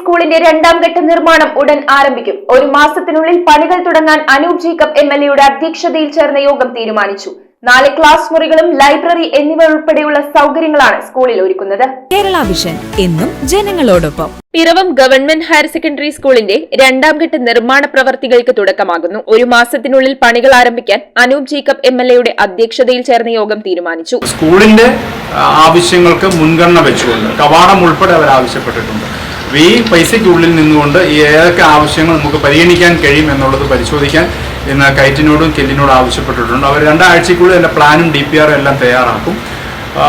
സ്കൂളിന്റെ രണ്ടാം ഘട്ട നിർമ്മാണം ഉടൻ ആരംഭിക്കും. ഒരു മാസത്തിനുള്ളിൽ പണികൾ തുടങ്ങാൻ അനൂപ് ജേക്കബ് എം എൽ എയുടെ അധ്യക്ഷതയിൽ ചേർന്ന യോഗം തീരുമാനിച്ചു. നാല് ക്ലാസ് മുറികളും ലൈബ്രറി എന്നിവ ഉൾപ്പെടെയുള്ള സൗകര്യങ്ങളാണ് സ്കൂളിൽ ഒരുക്കുന്നത്. കേരള വിഷൻ എന്നും ജനങ്ങളോടൊപ്പം. പിറവം ഗവൺമെന്റ് ഹയർ സെക്കൻഡറി സ്കൂളിന്റെ രണ്ടാം ഘട്ട നിർമ്മാണ പ്രവർത്തികൾക്ക് തുടക്കമാകുന്നു. ഒരു മാസത്തിനുള്ളിൽ പണികൾ ആരംഭിക്കാൻ അനൂപ് ജേക്കബ് എം എൽ എയുടെ അധ്യക്ഷതയിൽ ചേർന്ന യോഗം തീരുമാനിച്ചു. സ്കൂളിന്റെ ആവശ്യങ്ങൾക്ക് മുൻഗണന വെച്ചുകൊണ്ട് കവാടം ഉൾപ്പെടെ അവർ ആവശ്യപ്പെട്ടിട്ടുണ്ട്. ഈ പൈസയ്ക്കുള്ളിൽ നിന്നുകൊണ്ട് ഏതൊക്കെ ആവശ്യങ്ങൾ നമുക്ക് പരിഗണിക്കാൻ കഴിയും എന്നുള്ളത് പരിശോധിക്കാൻ ഇന്ന് കൈറ്റിനോടും കെല്ലിനോടും ആവശ്യപ്പെട്ടിട്ടുണ്ട്. അവർ രണ്ടാഴ്ചയ്ക്കുള്ളിൽ എന്റെ പ്ലാനും ഡി പി ആറും എല്ലാം തയ്യാറാക്കും.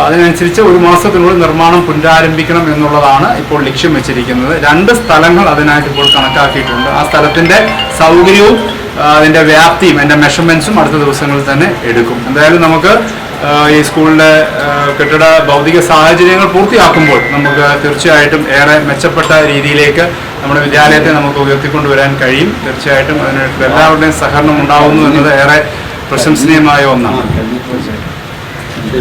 അതിനനുസരിച്ച് ഒരു മാസത്തിനുള്ളിൽ നിർമ്മാണം പുനരാരംഭിക്കണം എന്നുള്ളതാണ് ഇപ്പോൾ ലക്ഷ്യം വെച്ചിരിക്കുന്നത്. രണ്ട് സ്ഥലങ്ങൾ അതിനായിട്ട് ഇപ്പോൾ കണക്കാക്കിയിട്ടുണ്ട്. ആ സ്ഥലത്തിന്റെ സൗകര്യവും അതിന്റെ വ്യാപ്തിയും അതിന്റെ മെഷർമെൻസും അടുത്ത ദിവസങ്ങളിൽ തന്നെ എടുക്കും. എന്തായാലും നമുക്ക് ഈ സ്കൂളിന്റെ കെട്ടിട ഭൗതിക സാഹചര്യങ്ങൾ പൂർത്തിയാക്കുമ്പോൾ നമുക്ക് തീർച്ചയായിട്ടും ഏറെ മെച്ചപ്പെട്ട രീതിയിലേക്ക് നമ്മുടെ വിദ്യാലയത്തെ നമുക്ക് ഉയർത്തിക്കൊണ്ടുവരാൻ കഴിയും. തീർച്ചയായിട്ടും അതിന് എല്ലാവരുടെയും സഹകരണം ഉണ്ടാവുന്നു എന്നത് ഏറെ പ്രശംസനീയമായ ഒന്നാണ്.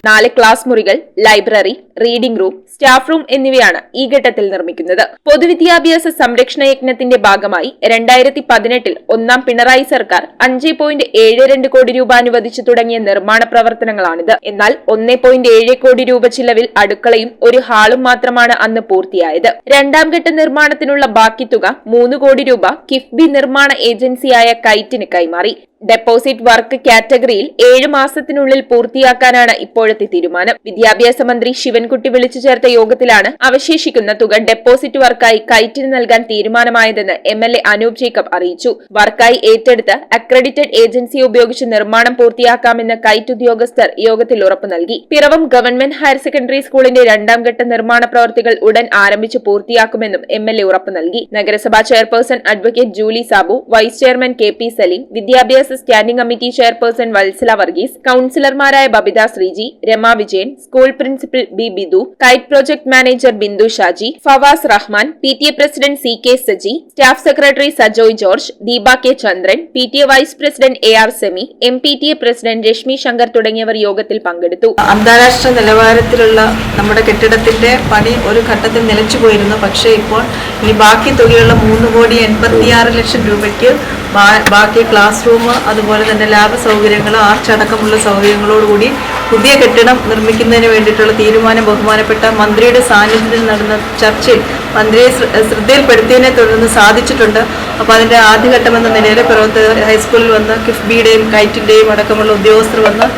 നാല് ക്ലാസ് മുറികൾ library reading room staff room എന്നിവയാണ് ഈ ഘട്ടത്തിൽ നിർമ്മിക്കുന്നത്. പൊതുവിദ്യാഭ്യാസ സംരക്ഷണ യജ്ഞത്തിന്റെ ഭാഗമായി രണ്ടായിരത്തി പതിനെട്ടിൽ ഒന്നാം പിണറായി സർക്കാർ അഞ്ച് പോയിന്റ് ഏഴ് രണ്ട് കോടി രൂപ അനുവദിച്ചു തുടങ്ങിയ നിർമ്മാണ പ്രവർത്തനങ്ങളാണിത്. എന്നാൽ ഒന്നേ പോയിന്റ് ഏഴ് കോടി രൂപ ചിലവിൽ അടുക്കളയും ഒരു ഹാളും മാത്രമാണ് അന്ന് പൂർത്തിയായത്. രണ്ടാം ഘട്ട നിർമ്മാണത്തിനുള്ള ബാക്കി തുക മൂന്ന് കോടി രൂപ കിഫ്ബി നിർമ്മാണ ഏജൻസിയായ കൈറ്റിന് കൈമാറി. ഡെപ്പോസിറ്റ് വർക്ക് കാറ്റഗറിയിൽ ഏഴ് മാസത്തിനുള്ളിൽ പൂർത്തിയാക്കാനാണ് ഇപ്പോഴത്തെ തീരുമാനം. വിദ്യാഭ്യാസ മന്ത്രി ശിവൻകുട്ടി വിളിച്ചു ചേർത്ത യോഗത്തിലാണ് അവശേഷിക്കുന്ന തുക ഡെപ്പോസിറ്റ് വർക്കായി കയറ്റിന് നൽകാൻ തീരുമാനമായതെന്ന് M L A Anoop Jacob അറിയിച്ചു. വർക്കായി ഏറ്റെടുത്ത് അക്രഡിറ്റഡ് ഏജൻസിയെ ഉപയോഗിച്ച് നിർമ്മാണം പൂർത്തിയാക്കാമെന്ന് കൈറ്റ് ഉദ്യോഗസ്ഥർ യോഗത്തിൽ ഉറപ്പു നൽകി. പിറവം ഗവൺമെന്റ് ഹയർ സെക്കൻഡറി സ്കൂളിന്റെ രണ്ടാം ഘട്ട നിർമ്മാണ പ്രവർത്തികൾ ഉടൻ ആരംഭിച്ച് പൂർത്തിയാക്കുമെന്നും എം എൽ എ ഉറപ്പു നൽകി. നഗരസഭാ chairperson advocate Julie Sabu vice chairman K P Saleem വിദ്യാഭ്യാസ standing committee chairperson Vatsala Varghese കൌൺസിലർമാരായ Babitha Sreeji Rama Vijayan school principal B Bidu KITE project manager Bindu Shaji Fawas Rahman P T A president C K Saji staff secretary Sajoy George Deepa K Chandran P T A vice president A R Semi M P T A president Reshmi Shankar തുടങ്ങിയവർ യോഗത്തിൽ പങ്കെടുത്തു. അന്താരാഷ്ട്ര നിലവാരത്തിലുള്ള നമ്മുടെ കെട്ടിടത്തിന്റെ പണി ഒരു ഘട്ടത്തിൽ നിലച്ചു പോയിരുന്നു. പക്ഷേ ഇപ്പോൾ ഇനി ബാക്കി തുകയുള്ള മൂന്ന് കോടി എൺപത്തിയാറ് ലക്ഷം രൂപയ്ക്ക് ബാക്കി ക്ലാസ് റൂം അതുപോലെ തന്നെ ലാബ് സൗകര്യങ്ങൾ ആർച്ച് അടക്കമുള്ള സൗകര്യങ്ങളോടുകൂടി പുതിയ കെട്ടിടം നിർമ്മിക്കുന്നതിന് വേണ്ടിയിട്ടുള്ള തീരുമാനം ബഹുമാനപ്പെട്ട മന്ത്രിയുടെ സാന്നിധ്യത്തിൽ നടന്ന ചർച്ചയിൽ മന്ത്രിയെ ശ്ര- ശ്രദ്ധയിൽപ്പെടുത്തിയതിനെ തുടർന്ന് സാധിച്ചിട്ടുണ്ട്. അപ്പോൾ അതിന്റെ ആദ്യഘട്ടം എന്ന നിലയിൽ പ്രവർത്തകർ ഹൈസ്കൂളിൽ വന്ന് കിഫ്ബിയുടെയും കൈറ്റിന്റെയും അടക്കമുള്ള ഉദ്യോഗസ്ഥർ വന്ന്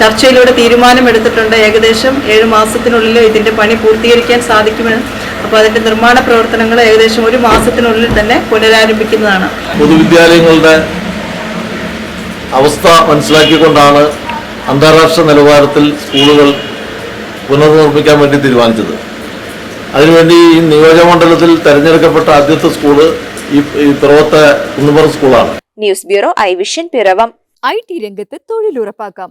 ചർച്ചയിലൂടെ തീരുമാനമെടുത്തിട്ടുണ്ട്. ഏകദേശം ഏഴ് മാസത്തിനുള്ളിൽ ഇതിന്റെ പണി പൂർത്തീകരിക്കാൻ സാധിക്കുമെന്ന്. അപ്പോൾ അതിന്റെ നിർമ്മാണ പ്രവർത്തനങ്ങൾ ഏകദേശം ഒരു മാസത്തിനുള്ളിൽ തന്നെ പുനരാരംഭിക്കുന്നതാണ്. പൊതുവിദ്യാലയങ്ങളുടെ അവസ്ഥ മനസ്സിലാക്കിക്കൊണ്ടാണ് അന്താരാഷ്ട്ര നിലവാരത്തിൽ സ്കൂളുകൾ പുനർനിർമ്മിക്കാൻ വേണ്ടി തീരുമാനിച്ചത്. അതിനുവേണ്ടി ഈ നിയോജകമണ്ഡലത്തിൽ തെരഞ്ഞെടുക്കപ്പെട്ട ആദ്യത്തെ സ്കൂൾ ഈ പിറവത്തെ കുന്നുപുറം സ്കൂളാണ്. News bureau I vision Piravam. I T രംഗത്ത് തൊഴിലുറപ്പാക്കാം.